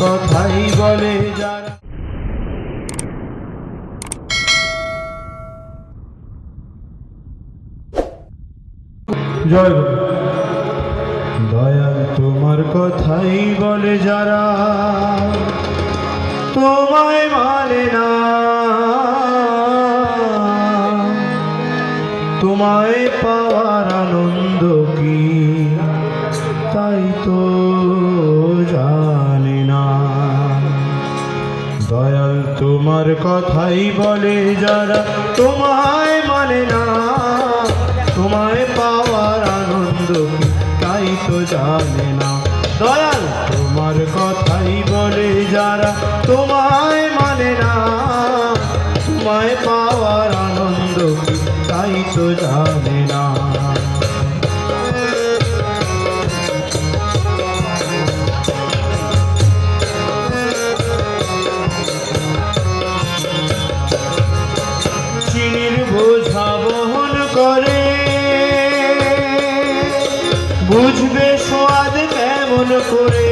কথাই বলে জয় দয়াল তোমার কথাই বলে যারা তোমায় মানে না। তোমায় পাওয়ার আনন্দ কি? তাই তো কথাই বলে যারা তোমায় মানে না, তোমায় পাওয়ার আনন্দ তাই তো জানে না। দয়াল, তোমার কথাই বলে যারা তোমায় মানে না, তোমায় পাওয়ার আনন্দ তাই তো জানে চিনির বোঝা বহন করে। বুঝবে সোয়াদ কেমন করে।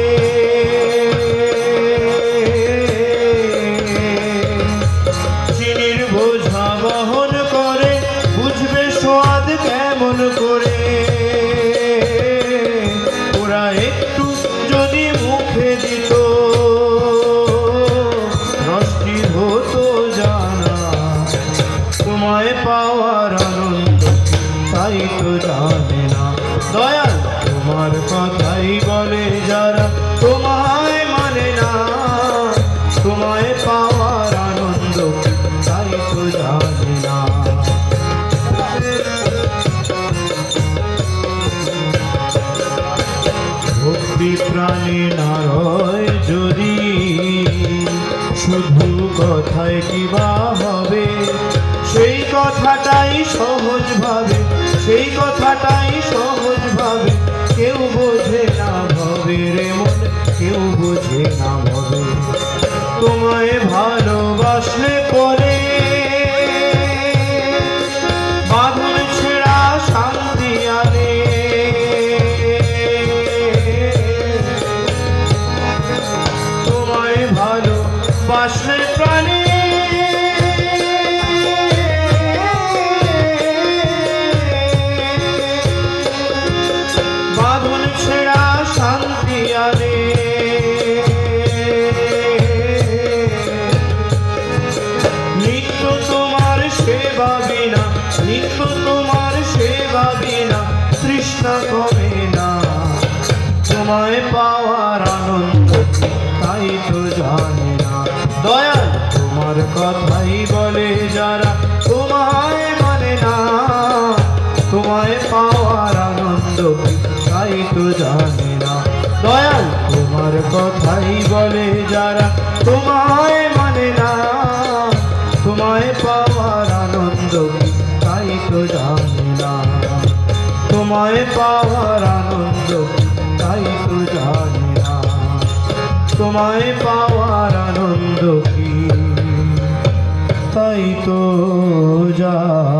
চিনির বোঝা বহন করে, বুঝবে সোয়াদ কেমন করে। ওরা একটু যদি মুখে দিত তোমায় পাওয়ার আনন্দ, তাই তো জানে না। দয়াল, তোমার কথাই বলে যারা, তোমায় মানে না। তোমায় পাওয়ার আনন্দ, তাই তো জানে না। ভক্তি প্রাণী নারয় যদি, শুধু কথায় কি বা হবে? সেই কথাটাই সহজ ভাবে, সেই কথাটাই সহজ ভাবে। কেউ বোঝে না ভবে রে মন, কেউ বোঝে না ভবে। তোমায় ভালোবাসলে পরে বাঁধন ছেঁড়া তোমায় প্রাণে তোমার সেবা বিনা নিত্য তোমার সেবা বিনা, তৃষ্ণা কমে না। তোমায় পাওয়ার আনন্দ, তাই তো জানে না। দয়াল, তোমার কথাই বলে যারা, তোমায় মানে না। তোমায় পাওয়ার আনন্দ, তাই তো জানে না। দয়াল, তোমার কথাই বলে যারা, তোমায় মানে না। তোমায় পাওয়ার আনন্দ তাই তো জানি না। তোমায় পাওয়ার আনন্দ কি? তাই তো জানি